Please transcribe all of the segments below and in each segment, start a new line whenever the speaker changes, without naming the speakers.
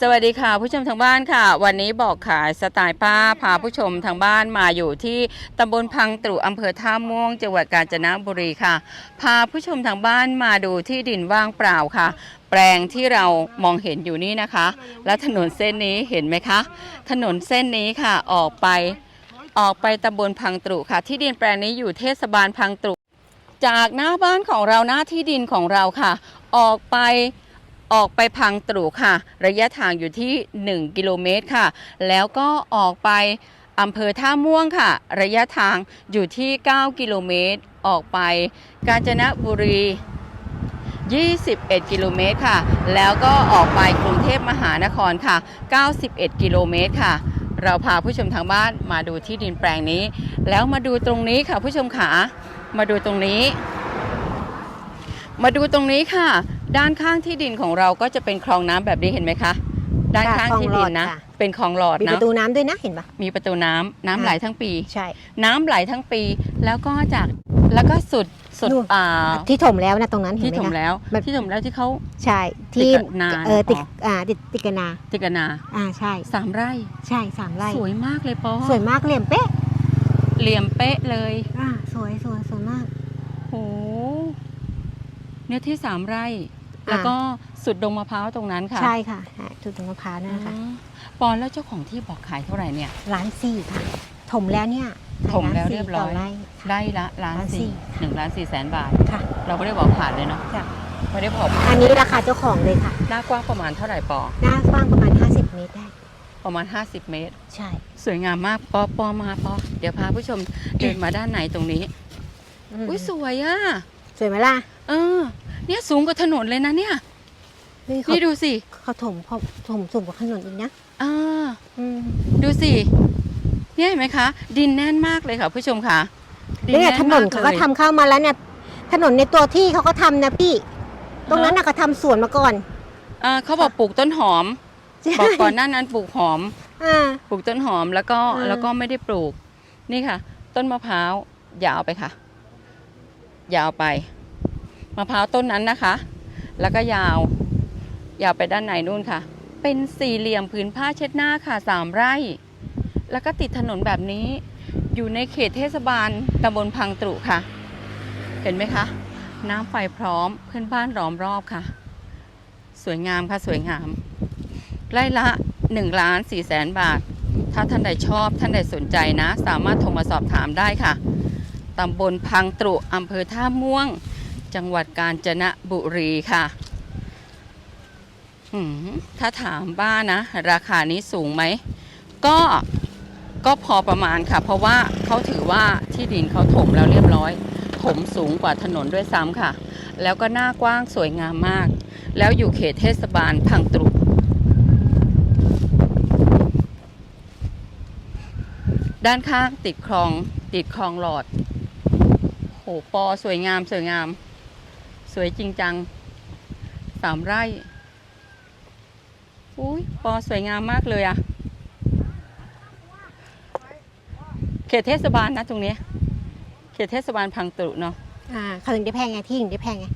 สวัสดีค่ะผู้ชมทางบ้านค่ะ วันนี้บอกขายสไตล์ป้าพาผู้ชมทางบ้านมาอยู่ที่ตำบลพังตรุอำเภอท่าม่วงจังหวัดกาญจนบุรีค่ะ พาผู้ชมทางบ้านมาดูที่ดินว่างเปล่าค่ะ แปลงที่เรามองเห็นอยู่นี่นะคะ และถนนเส้นนี้เห็นไหมคะ ถนนเส้นนี้ค่ะออกไปออกไปตำบลพังตรุค่ะ ที่ดินแปลงนี้อยู่เทศบาลพังตรุจากหน้าบ้านของเราหน้าที่ดินของเราค่ะ ออกไป ออกไปพังตรุค่ะ ระยะทางอยู่ที่ 1 กิโลเมตรค่ะ แล้วก็ออกไปอำเภอท่าม่วงค่ะ ระยะทางอยู่ที่ 9 กิโลเมตร ออกไป กาญจนบุรี 21 กิโลเมตรค่ะ แล้วก็ออกไปกรุงเทพมหานครค่ะ 91 กิโลเมตรค่ะ เราพาผู้ชมทางบ้านมาดูที่ดินแปลงนี้ แล้วมาดูตรงนี้ค่ะผู้ชมขา มาดูตรงนี้ มาดูตรงนี้ค่ะ ด้านข้างที่ดินของเราก็จะเป็นคลองน้ำแบบนี้เห็นไหมคะ ด้านข้างที่ดินนะ
คลองหลอดค่ะ
เป็นคลองหลอด
มีป
นะ
ระตูน้ำด้วยนะเห็นปะ
มีประตูน้ำน้ำ
ค่ะ
ไหลทั้งปี
ใช่
น้ำไหลทั้งปี แล้วก็จากแล้วก็สุดสุด
นู่น
อ่า
ที่ถมแล้วนะตรงนั้นเห็น
ที่
ไหม
ถม
คะ
แล้ว
มัน
ที่ถมแล้วที่เขา
ใช่ที่
ติดกับนา
เออติด
อ๋อ
อ่าติดติดกันนา
ติกนา
อ่าใช่
สามไร่
ใช่สามไร่
สวยมากเลยปอ
สวยมากเหลี่ยมเป๊ะ
เหลี่ยมเป๊ะเลย
อ่าสวยสวยสวยมาก
โหเนื้อที่สามไร่
อ่า
แล้วก็สุดดงมะพร้าวตรงนั้นค่ะ
ใช่ค่ะอ่าจุดตรงมะพร้าวนั่นนะคะ
อ๋อปอนแล้วเจ้าของที่บอกขายเท่าไหร่เนี่ย
ล้านสี่ค่ะ ถมแล้วเนี่ย
ถมแล้วา
นสี่
เรียบร้อย
ต่ไร่
ได้ละล้าน
ล้านสี่
สี่หนึ่งล้านสี่แสนบาท
ค่ะ
เราไม่ได้บอกผ่านเลยเนาะ
จ้ะ
ไม่ได้บอก
อันนี้ราคาเจ้าของเลยค่ะ
หน้ากว้างประมาณเท่าไหร่ปอ
หน้ากว้างประมาณ 50 เมตรได้
ประมาณ 50 เมตร
ใช่
สวยงามมากปอปอมาปอเดี๋ยวพาผู้ชมเดินมาด้านในตรงนี้
ม
อุ้ยสวยอะ
สวยไหมล่ะ
เออ เนี่ยสูงกว่าถนนเลยนะเนี่ย
นี่เขา
นี่ดูสิ
เขาถมเขาถมสูงกว่าถนนอีกนะ
อ่า
อืม
ดูสิเนี่ยเห็นไหมคะ ดินแน่นมากเลยค่ะผู้ชมค่ะดิ
เนี่ย
แถ
นนเขาก็
มลย
ทำเข้ามาแล้วเนี่ย ถนนในตัวที่เขาก็ทำนะพี่ ตรงนั้นน่ะเขาทำสวนมาก่อน
อ่าเขาบอกปลูกต้นหอม
ใช่
บอกก่อนหน้านั้นปลูกหอม
อ่า
ปลูกต้นหอมแล้วก็
อ่า
แล้วก็ไม่ได้ปลูก นี่ค่ะ ต้นมะพร้าวยาวไปค่ะยาวไป มะพร้าวต้นนั้นนะคะ แล้วก็ยาว ยาวไปด้านในนู่นค่ะ เป็นสี่เหลี่ยมผืนผ้าเช็ดหน้าค่ะสามไร่ แล้วก็ติดถนนแบบนี้ อยู่ในเขตเทศบาลตำบลพังตรุค่ะ เห็นไหมคะ น้ำไฟพร้อมเพื่อนบ้านล้อมรอบค่ะ สวยงามค่ะสวยงาม ไร่ละ1ล้าน4แสนบาท ถ้าท่านใดชอบท่านใดสนใจนะ สามารถโทรมาสอบถามได้ค่ะตำบลพังตรุอำเภอท่าม่วง จังหวัดกาญจนบุรีค่ะถ้าถามบ้านนะ ราคานี้สูงไหม ก็ก็พอประมาณค่ะ เพราะว่าเขาถือว่าที่ดินเขาถมแล้วเรียบร้อย ถมสูงกว่าถนนด้วยซ้ำค่ะ แล้วก็หน้ากว้างสวยงามมาก แล้วอยู่เขตเทศบาลพังตรุด้านข้างติดคลองติดคลองหลอดโหปอสวยงามสวยงาม สวยจริงจังสามไร่อุ้ยปอสวยงามมากเลยอะเขตเทศบาลนะตรงเนี้ยเขตเทศบาลพังตรุเนาะ
อ่าเขาถึงได้แพงไงที่ถึงได้แพงไง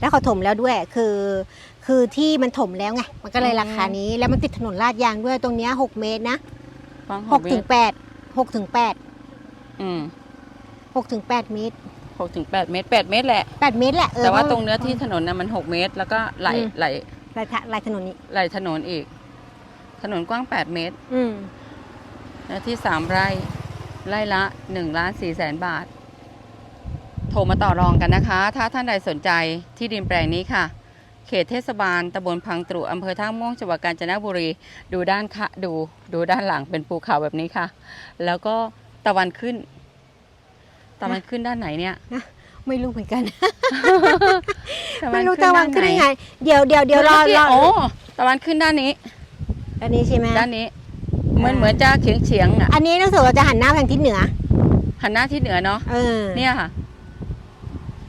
แล้วเขาถมแล้วด้วยคือคือที่มันถมแล้วไงมันก็เลยราคานี้แล้วมันติดถนนลาดยางด้วยตรงเนี้ยหกเมตรนะ
ฟัง
หกถึงแปดหกถึงแปด
อืม
หกถึงแปดเมตร
หกถึงแปดเมตรแปดเมตรแหละ
แปดเมตรแหละเออ
แต่ว่า
พะ
ตรงเนื้อที่ถนนนะมันหกเมตร แล้วก็ไหล
อืม
ไหล
ลายทะลายถนนนี้
ไหลถนนอีก ถนนกว้างแปดเมตร
อืม
เนื้อที่สามไร่ ไร่ละ1ล้าน4แสนบาท โทรมาต่อรองกันนะคะ ถ้าท่านใดสนใจที่ดินแปลงนี้ค่ะ เขตเทศบาลตำบลพังตรุอำเภอท่าม่วงจังหวัดกาญจนบุรี ดูด้านค่ะดูดูด้านหลังเป็นภูเขาแบบนี้ค่ะ แล้วก็ตะวันขึ้น ตะวันขึ้นด้านไหนเนี่ย
ไม่รู้เหมือนกัน
ตะวั
ไม่
น
รู้
ขึ้
ตะวัน
ด้า
ขึ้นได้
ห
ไง เดี๋ยวเดี๋ยวเดี๋ยวรอรอ
โอ้ตะวันขึ้นด้านนี้
อันนี้ใช่ไหม
ด้านนี้ เหมือน
อ่า
เหมือนจะเฉียงเฉียงๆอะ
อันนี้รู้สึกว่าจะหันหน้าไปทางทิศเหนือ
หันหน้าที่เหนือเนาะ
เออ
เนี่ยค่ะ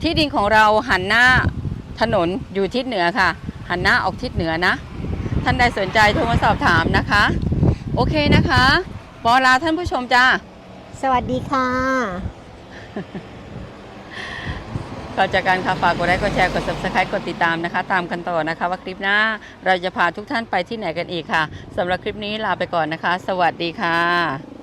ที่ดินของเราหันหน้าถนนอยู่ทิศเหนือค่ะ หันหน้าออกทิศเหนือนะ ท่านใดสนใจโทรมาสอบถามนะคะ โอเคนะคะปอลาท่านผู้ชมจ้า
สวัสดีค่ะ
ไป ก็จากการค่ะฝากกดไลค์กดแชร์กด subscribe กดติดตามนะคะ ตามกันต่อนะคะ ว่าคลิปหน้าเราจะพาทุกท่านไปที่ไหนกันอีกค่ะสำหรับคลิปนี้ลาไปก่อนนะคะ สวัสดีค่ะ